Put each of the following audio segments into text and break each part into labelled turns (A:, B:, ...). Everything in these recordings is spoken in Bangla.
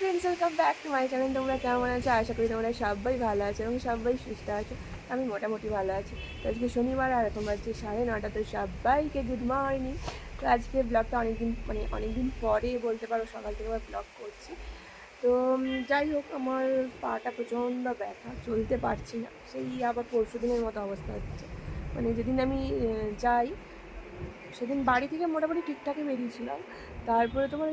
A: Friends welcome back to my channel তোমরা কেমন আছো? আশা করি তোমরা সবাই ভালো আছো এবং সবাই সুস্থ আছো। আমি মোটামুটি ভালো আছি। তো আজকে শনিবার আর এখন বাজছে সাড়ে নটা, তো সবাইকে গুড মর্নিং তো আজকে ব্লগটা অনেকদিন মানে অনেকদিন পরে বলতে পারো, সকাল থেকে আবার ব্লগ করছি। তো যাই হোক, আমার পাটা প্রচণ্ড ব্যথা, চলতে পারছি না। সেই আবার পরশু দিনের মতো অবস্থা হচ্ছে। মানে যেদিন আমি যাই, সেদিন বাড়ি থেকে মোটামুটি ঠিকঠাকই বেরিয়েছিলাম। তারপরে তোমার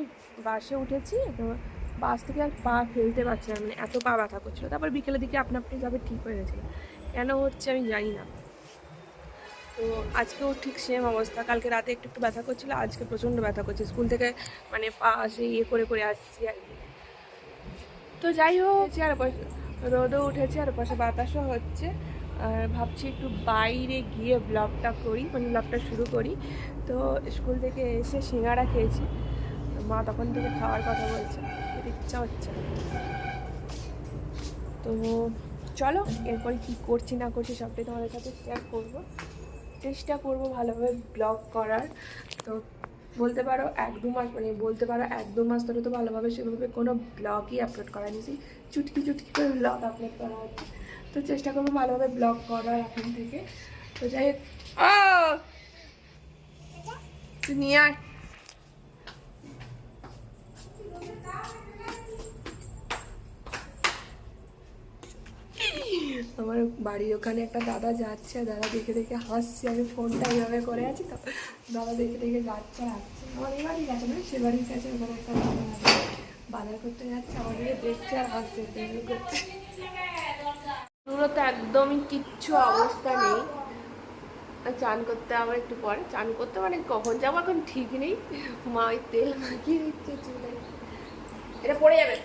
A: বাসে উঠেছি তোমার বাস থেকে আর পা ফেলতে পারছিলাম মানে এত পা ব্যথা করছিল। তারপর বিকেলের দিকে আপনা আপনি যাবে ঠিক হয়ে গেছিল। কেন হচ্ছে আমি জানি না। তো আজকেও ঠিক সেম অবস্থা। কালকে রাতে একটু একটু ব্যথা করছিল, আজকে প্রচণ্ড ব্যথা করছে। স্কুল থেকে মানে পা আসে ইয়ে করে করে আসছি আর কি। তো যাই হোক আর রোদও উঠেছে আর পাশে বাতাসও হচ্ছে। আর ভাবছি একটু বাইরে গিয়ে ব্লগটা করি মানে ব্লগটা শুরু করি। তো স্কুল থেকে এসে সিঙ্গারা খেয়েছি। মা তখন থেকে খাওয়ার কথা বলছে ইচ্ছা হচ্ছে তো চলো, এরপরে কী করছি না করছি সবটাই তোমাদের সাথে শেয়ার করব। চেষ্টা করব ভালোভাবে ব্লগ করার। তো বলতে পারো এক দু মাস মানে বলতে পারো এক দু মাস ধরে তো ভালোভাবে সেভাবে কোনো ব্লগই আপলোড করা নিয়েছি চুটকি চুটকি করে ব্লগ আপলোড করা হচ্ছে। তো চেষ্টা করব ভালোভাবে ব্লগ করার এখন থেকে। তো যাই হোক নিয়ে আমার বাড়ির ওখানে একটা দাদা যাচ্ছে, দাদা দেখে দেখে হাসছে, আমি ফোনটা এইভাবে করে আছি তো। দাদা দেখে দেখে যাচ্ছে আসছে আমার এই বাড়ি গেছে না, সে বাড়ি গেছে ওখানে একটা দাদা বাজার করতে যাচ্ছে আমাদেরকে দেখছে আর হাসছে করছে। তো একদমই কিচ্ছু অবস্থা নেই। চান করতে আবার একটু পরে। চান করতে মানে কখন যাব এখন ঠিক নেই। মা ওই তেল মাখিয়ে দিচ্ছে চুলে। এটা পড়ে যাবে।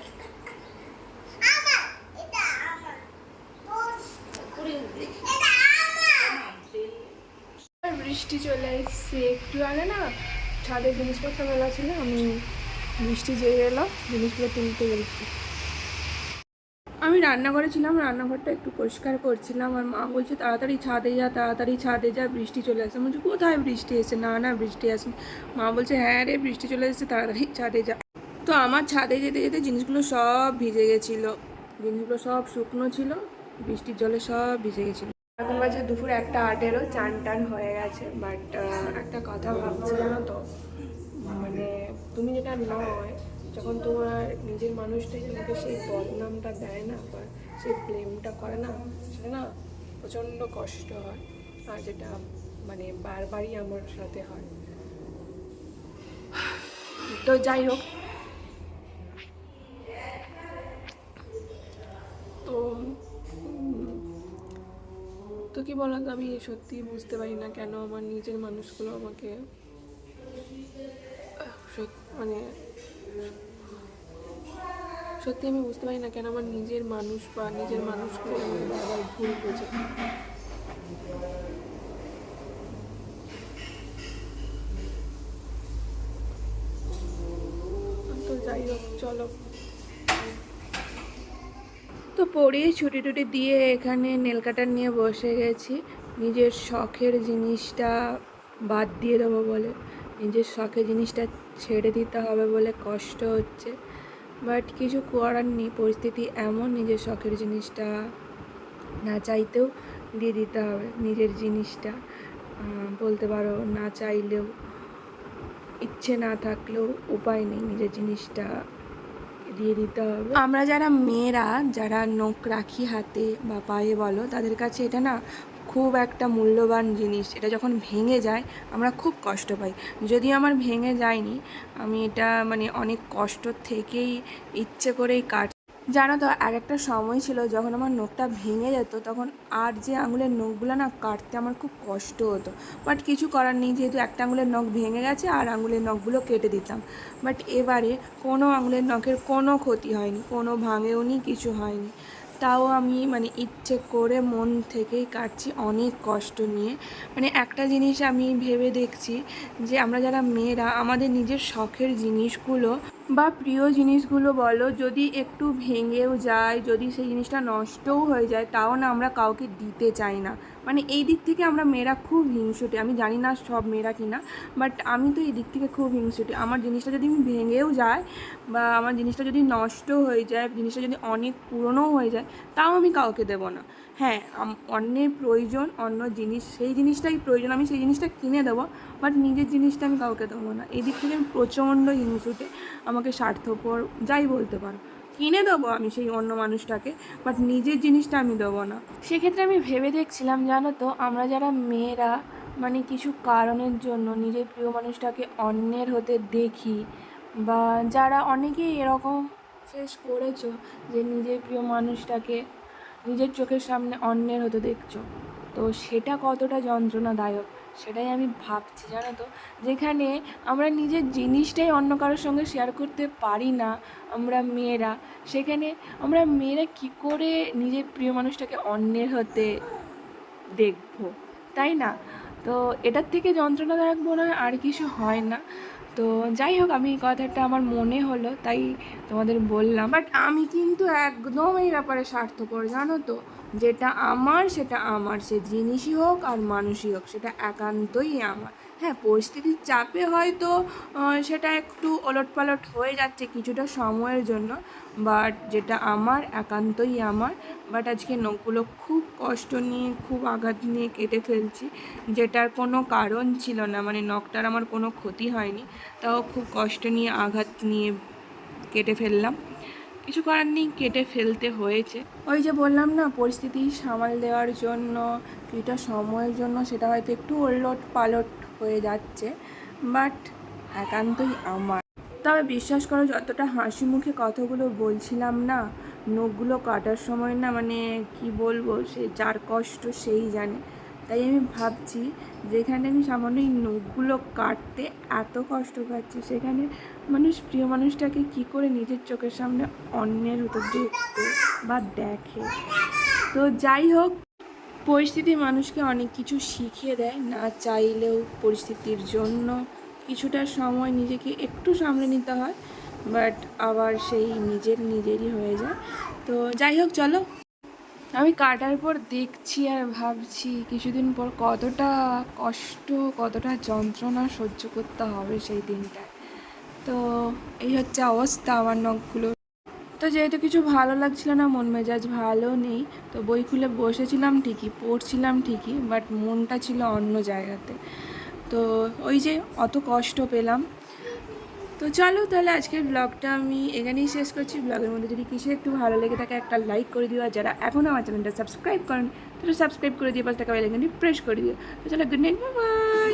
A: বৃষ্টি চলে এসছে একটু আগে না ছাদের জিনিসপত্র মেলা ছিল, আমি বৃষ্টি যেয়ে এলো জিনিসগুলো তুলতে গেছি আমি রান্নাঘরে ছিলাম, রান্নাঘরটা একটু পরিষ্কার করছিলাম, আর মা বলছে, তাড়াতাড়ি ছাদে যা, তাড়াতাড়ি ছাদে যা, বৃষ্টি চলে আসে বলছি, কোথায় বৃষ্টি এসে না না, বৃষ্টি আসেনি। মা বলছে হ্যাঁ রে, বৃষ্টি চলে এসেছে, তাড়াতাড়ি ছাদে যা। তো আমার ছাদে যেতে যেতে জিনিসগুলো সব ভিজে গেছিল। জিনিসগুলো সব শুকনো ছিল, বৃষ্টির জলে সব ভিজে গেছিল। এখন বাজে দুপুর একটা আটেরও, চান টান হয়ে গেছে বাট একটা কথা ভাবছি জানো তো? মানে তুমি যেটা নয়, যখন তোমার নিজের মানুষটাই তোমাকে সেই বদনামটা দেয় না, বা সেই ব্লেমটা করে না, সেটা না প্রচণ্ড কষ্ট হয়, আর যেটা মানে বারবারই আমার সাথে হয়। তো যাই হোক। তো তো কি বলতো, আমি সত্যি বুঝতে পারি না কেন আমার নিজের মানুষগুলো আমাকে মানে সত্যি আমি বুঝতে পারি না কেন আমার নিজের মানুষ বা নিজের মানুষগুলো বারবার ভুল বোঝে। তো যাই হোক, চলো। তো পড়িয়ে ছুটি টুটি দিয়ে এখানে নেল কাটার নিয়ে বসে গেছি। নিজের শখের জিনিসটা বাদ দিয়ে দেবো বলে। নিজের শখের জিনিসটা ছেড়ে দিতে হবে বলে কষ্ট হচ্ছে। বাট কিছু করার নেই, পরিস্থিতি এমন, নিজের শখের জিনিসটা না চাইতেও দিয়ে দিতে হবে নিজের জিনিসটা। বলতে পারো, না চাইলেও, ইচ্ছে না থাকলেও উপায় নেই নিজের জিনিসটা দিয়ে দিতে হবে। আমরা যারা মেয়েরা, যারা নখ রাখি হাতে বা পায়ে বলো, তাদের কাছে এটা না খুব একটা মূল্যবান জিনিস। এটা যখন ভেঙে যায়, আমরা খুব কষ্ট পাই। যদি আমার ভেঙে যায়নি, আমি এটা মানে অনেক কষ্ট থেকেই ইচ্ছে করেই কাট জানো তো আর একটা সময় ছিল যখন আমার নখটা ভেঙে যেত, তখন আর যে আঙুলের নখগুলো না কাটতে আমার খুব কষ্ট হতো। বাট কিছু করার নেই, যেহেতু একটা আঙুলের নখ ভেঙে গেছে আর আঙুলের নখগুলো কেটে দিতাম। বাট এবারে কোনো আঙুলের নখের কোনো ক্ষতি হয়নি, কোনো ভাঙেও নি কিছু হয়নি। তাও আমি মানে ইচ্ছে করে মন থেকেই কাটছি অনেক কষ্ট নিয়ে। মানে একটা জিনিস আমি ভেবে দেখছি যে আমরা যারা মেয়েরা, আমাদের নিজের শখের জিনিসগুলো বা প্রিয় জিনিসগুলো বলো, যদি একটু ভেঙেও যায়, যদি সেই জিনিসটা নষ্টও হয়ে যায়, তাও না আমরা কাউকে দিতে চাই না। মানে এই দিক থেকে আমরা মেয়েরা খুব হিংসুটে, আমি জানি না সব মেয়েরা কিনা বাট আমি তো এই দিক থেকে খুব হিংসুটে। আমার জিনিসটা যদি ভেঙেও যায় বা আমার জিনিসটা যদি নষ্ট হয়ে যায়, জিনিসটা যদি অনেক পুরনোও হয়ে যায়, তাও আমি কাউকে দেবো না। হ্যাঁ অন্যের প্রয়োজন, অন্য জিনিস, সেই জিনিসটাই প্রয়োজন, আমি সেই জিনিসটা কিনে দেবো বাট নিজের জিনিসটা আমি কাউকে দেবো না। এই দিক থেকে আমি প্রচণ্ড হিংসুটে, আমাকে স্বার্থপর যাই বলতে পারো। কিনে দেবো আমি সেই অন্য মানুষটাকে বাট নিজের জিনিসটা আমি দেবো না। সেক্ষেত্রে আমি ভেবে দেখছিলাম, জানো তো, আমরা যারা মেয়েরা মানে কিছু কারণের জন্য নিজের প্রিয় মানুষটাকে অন্যের হতে দেখি, বা যারা অনেকেই এরকম শেষ করেছ যে নিজের প্রিয় মানুষটাকে নিজের চোখের সামনে অন্যের হতে দেখছ, তো সেটা কতটা যন্ত্রণাদায়ক? সেটাই আমি ভাবছি, জানো তো? যেখানে আমরা নিজের জিনিসটাই অন্য কারোর সঙ্গে শেয়ার করতে পারি না, আমরা মেয়েরা। সেখানে আমরা মেয়েরা কি করে নিজের প্রিয় মানুষটাকে অন্যের হতে দেখব? তাই না? তো এটার থেকে যন্ত্রণাদায়ক মনে হয় আর কিছু হয় না। তো যাই হোক, আমি এই কথাটা আমার মনে হলো, তাই তোমাদের বললাম। বাট আমি কিন্তু একদম এই ব্যাপারে স্বার্থপর, জানো তো? যেটা আমার, সেটা আমার। সে জিনিসই হোক আর মানুষই হোক, সেটা একান্তই আমার। হ্যাঁ পরিস্থিতির চাপে হয়তো সেটা একটু ওলট পালট হয়ে যাচ্ছে কিছুটা সময়ের জন্য। বাট যেটা আমার, একান্তই আমার। বাট আজকে নখগুলো খুব কষ্ট নিয়ে, খুব আঘাত নিয়ে কেটে ফেলছি। যেটার কোনো কারণ ছিল না মানে নখটার আমার কোনো ক্ষতি হয়নি। তাও খুব কষ্ট নিয়ে, আঘাত নিয়ে কেটে ফেললাম। কিছু করার নেই, কেটে ফেলতে হয়েছে। ওই যে বললাম না, পরিস্থিতি সামাল দেওয়ার জন্য, কিছুটা সময়ের জন্য, সেটা হয়তো একটু ওলট পালট হয়ে যাচ্ছে বাট একান্তই আমার। তবে বিশ্বাস করো, যতটা হাসি মুখে কথাগুলো বলছিলাম না, নখগুলো কাটার সময় না মানে কি বলব, সে যার কষ্ট সেই জানে। তাই আমি ভাবছি, যেখানে আমি সামান্য এই নখগুলো কাটতে এত কষ্ট পাচ্ছি, সেখানে মানুষ, প্রিয় মানুষটাকে কি করে নিজের চোখের সামনে অন্যের হতো দেখতে বা দেখে। তো যাই হোক পরিস্থিতি মানুষকে অনেক কিছু শিখিয়ে দেয়, না চাইলেও পরিস্থিতির জন্য কিছুটা সময় নিজেকে একটু সামলে নিতে হয় বাট আবার সেই নিজের নিজেরই হয়ে যায়। তো যাই হোক, চলো। আমি কাটার পর দেখছি আর ভাবছি কিছুদিন পর কতটা কষ্ট, কতটা যন্ত্রণা সহ্য করতে হবে সেই দিনটায়। তো এই হচ্ছে অবস্থা আমার নখগুলো তো যেহেতু কিছু ভালো লাগছিল না, মন মেজাজ ভালো নেই, তো বই খুলে বসেছিলাম ঠিকই, পড়ছিলাম ঠিকই বাট মনটা ছিল অন্য জায়গাতে। তো ওই যে অত কষ্ট পেলাম। তো চলো তাহলে আজকের ব্লগটা আমি এখানেই শেষ করছি। ব্লগের মধ্যে যদি কিছু একটু ভালো লেগে থাকে, একটা লাইক করে দিও, আর যারা এখনও আমার চ্যানেলটা সাবস্ক্রাইব করেন, তারা সাবস্ক্রাইব করে দিয়ে পাশে টাকা বেলাইকনটি প্রেস করে দিও। তো চলো গুড নাইট বাই